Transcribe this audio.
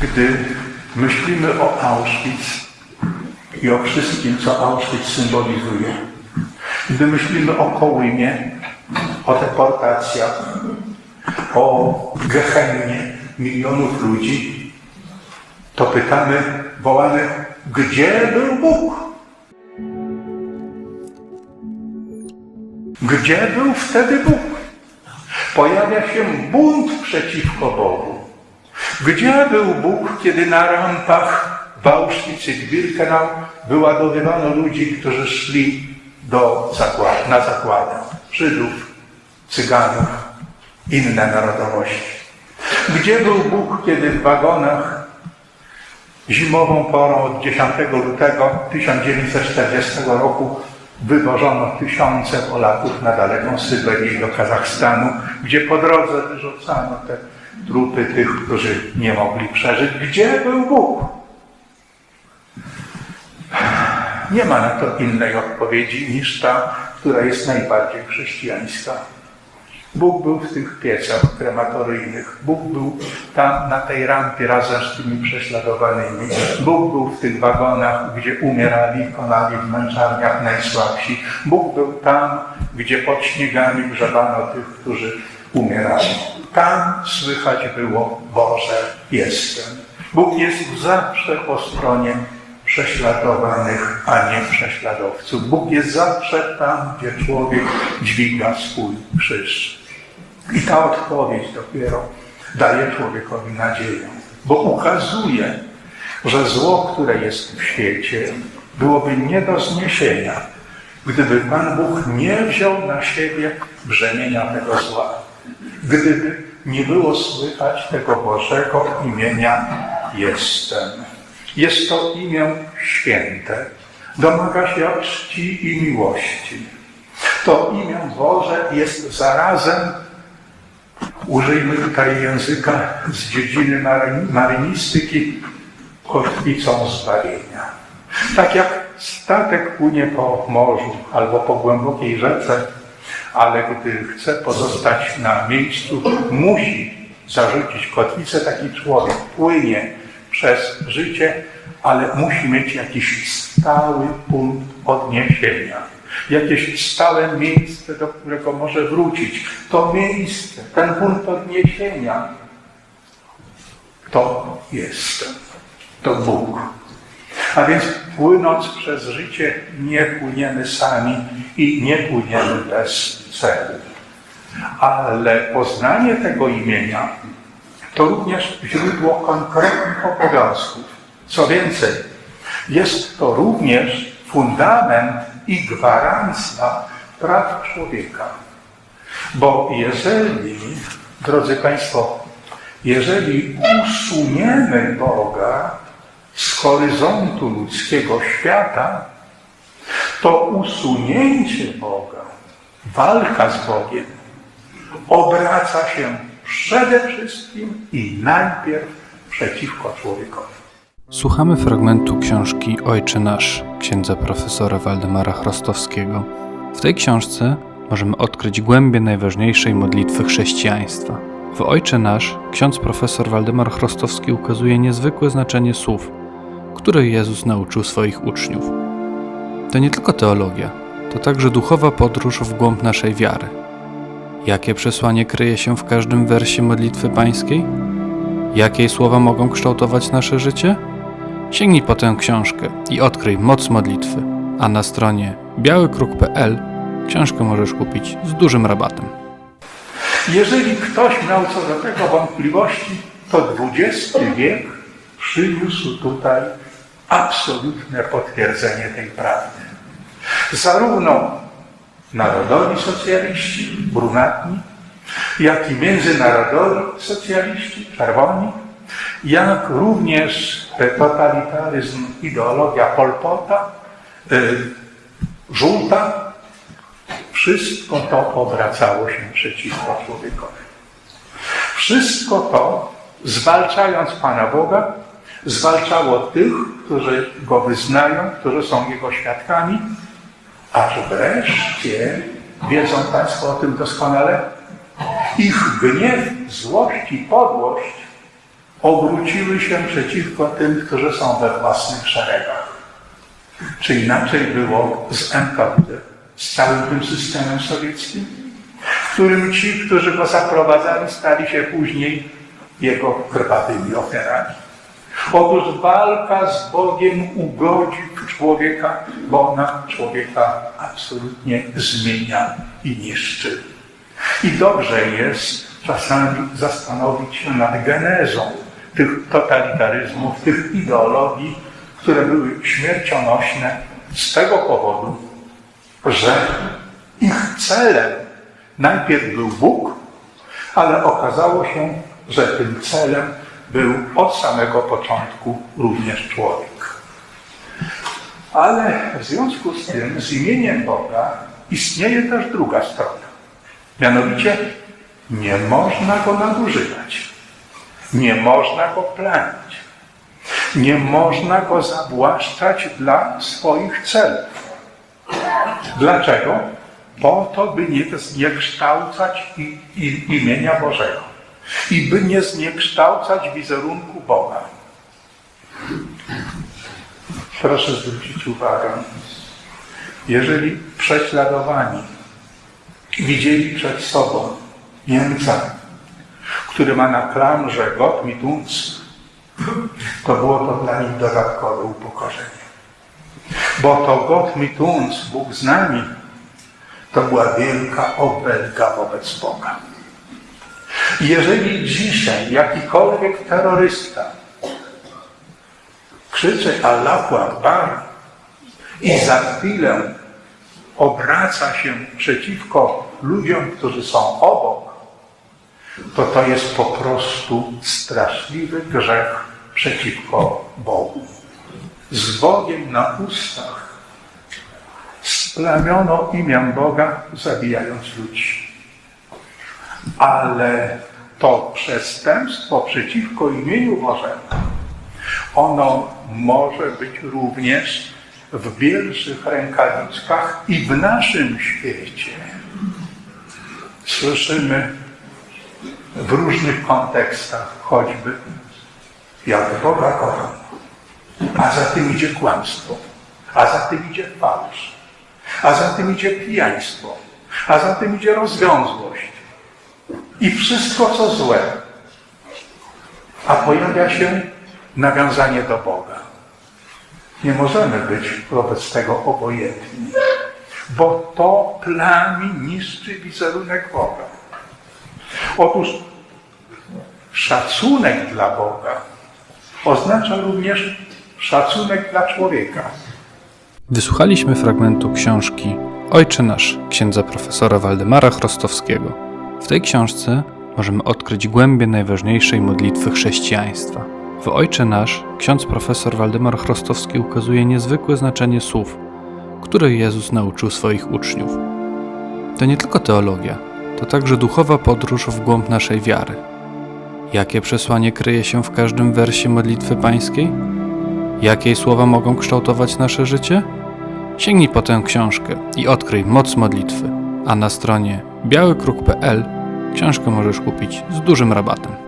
Gdy myślimy o Auschwitz i o wszystkim, co Auschwitz symbolizuje, gdy myślimy o Kołymie, o deportacjach, o gehennie milionów ludzi, to pytamy, wołamy, gdzie był Bóg? Gdzie był wtedy Bóg? Pojawia się bunt przeciwko Bogu. Gdzie był Bóg, kiedy na rampach w Auschwitz i Birkenau wyładowywano ludzi, którzy szli do zakład, na zakładę? Żydów, Cyganów, inne narodowości. Gdzie był Bóg, kiedy w wagonach zimową porą od 10 lutego 1940 roku wywożono tysiące Polaków na daleką Syberię i do Kazachstanu, gdzie po drodze wyrzucano te trupy tych, którzy nie mogli przeżyć. Gdzie był Bóg? Nie ma na to innej odpowiedzi niż ta, która jest najbardziej chrześcijańska. Bóg był w tych piecach krematoryjnych. Bóg był tam na tej rampie razem z tymi prześladowanymi. Bóg był w tych wagonach, gdzie umierali, konali w męczarniach najsłabsi. Bóg był tam, gdzie pod śniegami grzebano tych, którzy umierali. Tam słychać było Boże, jestem. Bóg jest zawsze po stronie prześladowanych, a nie prześladowców. Bóg jest zawsze tam, gdzie człowiek dźwiga swój krzyż. I ta odpowiedź dopiero daje człowiekowi nadzieję, bo ukazuje, że zło, które jest w świecie, byłoby nie do zniesienia, gdyby Pan Bóg nie wziął na siebie brzemienia tego zła. Gdyby nie było słychać tego Bożego imienia Jestem. Jest to imię święte. Domaga się czci i miłości. To imię Boże jest zarazem, użyjmy tutaj języka z dziedziny maryni- marynistyki, kotwicą zbawienia. Tak jak statek płynie po morzu albo po głębokiej rzece, ale gdy chce pozostać na miejscu, musi zarzucić kotwicę. Taki człowiek płynie przez życie, ale musi mieć jakiś stały punkt odniesienia. Jakieś stałe miejsce, do którego może wrócić. To miejsce, ten punkt odniesienia, to jestem. To Bóg. A więc płynąc przez życie nie płyniemy sami i nie płyniemy bez celu. Ale poznanie tego imienia to również źródło konkretnych obowiązków. Co więcej, jest to również fundament i gwarancja praw człowieka. Bo jeżeli, drodzy Państwo, jeżeli usuniemy Boga horyzontu ludzkiego świata, to usunięcie Boga, walka z Bogiem obraca się przede wszystkim i najpierw przeciwko człowiekowi. Słuchamy fragmentu książki Ojcze Nasz księdza profesora Waldemara Chrostowskiego. W tej książce możemy odkryć głębie najważniejszej modlitwy chrześcijaństwa. W Ojcze Nasz ksiądz profesor Waldemar Chrostowski ukazuje niezwykłe znaczenie słów, które Jezus nauczył swoich uczniów. To nie tylko teologia, to także duchowa podróż w głąb naszej wiary. Jakie przesłanie kryje się w każdym wersie modlitwy pańskiej? Jakie słowa mogą kształtować nasze życie? Sięgnij po tę książkę i odkryj moc modlitwy. A na stronie białykruk.pl książkę możesz kupić z dużym rabatem. Jeżeli ktoś miał co do tego wątpliwości, to XX wiek przyniósł tutaj absolutne potwierdzenie tej prawdy. Zarówno narodowi socjaliści, brunatni, jak i międzynarodowi socjaliści, czerwoni, jak również totalitaryzm, ideologia Polpota, y, żółta, wszystko to obracało się przeciwko człowiekowi. Wszystko to, zwalczając Pana Boga, zwalczało tych, którzy Go wyznają, którzy są Jego świadkami, aż wreszcie, wiedzą Państwo o tym doskonale, ich gniew, złość i podłość obróciły się przeciwko tym, którzy są we własnych szeregach. Czy inaczej było z NKWD, z całym tym systemem sowieckim, w którym ci, którzy go zaprowadzali, stali się później jego krwawymi ofiarami. Otóż walka z Bogiem ugodzi człowieka, bo ona człowieka absolutnie zmienia i niszczy. I dobrze jest czasami zastanowić się nad genezą tych totalitaryzmów, tych ideologii, które były śmiercionośne z tego powodu, że ich celem najpierw był Bóg, ale okazało się, że tym celem był od samego początku również człowiek. Ale w związku z tym, z imieniem Boga istnieje też druga strona. Mianowicie nie można go nadużywać. Nie można go planić. Nie można go zawłaszczać dla swoich celów. Dlaczego? Po to, by nie zniekształcać imienia Bożego i by nie zniekształcać wizerunku Boga. Proszę zwrócić uwagę, jeżeli prześladowani widzieli przed sobą Niemca, który ma na klamrze Gott mit uns, to było to dla nich dodatkowe upokorzenie. Bo to Gott mit uns, Bóg z nami, to była wielka obelga wobec Boga. Jeżeli dzisiaj jakikolwiek terrorysta krzyczy Allahu Akbar i za chwilę obraca się przeciwko ludziom, którzy są obok, to to jest po prostu straszliwy grzech przeciwko Bogu. Z Bogiem na ustach splamiono imię Boga, zabijając ludzi. Ale to przestępstwo przeciwko imieniu Bożemu, ono może być również w bielszych rękawiczkach i w naszym świecie. Słyszymy w różnych kontekstach, choćby jak Boga kocham, a za tym idzie kłamstwo, a za tym idzie fałsz, a za tym idzie pijaństwo, a za tym idzie rozwiązłość i wszystko co złe. A pojawia się nawiązanie do Boga. Nie możemy być wobec tego obojętni, bo to plami niszczy wizerunek Boga. Otóż szacunek dla Boga oznacza również szacunek dla człowieka. Wysłuchaliśmy fragmentu książki Ojcze Nasz księdza profesora Waldemara Chrostowskiego. W tej książce możemy odkryć głębie najważniejszej modlitwy chrześcijaństwa. W Ojcze Nasz ksiądz profesor Waldemar Chrostowski ukazuje niezwykłe znaczenie słów, które Jezus nauczył swoich uczniów. To nie tylko teologia, to także duchowa podróż w głąb naszej wiary. Jakie przesłanie kryje się w każdym wersie modlitwy pańskiej? Jakie słowa mogą kształtować nasze życie? Sięgnij po tę książkę i odkryj moc modlitwy. A na stronie białykruk.pl książkę możesz kupić z dużym rabatem.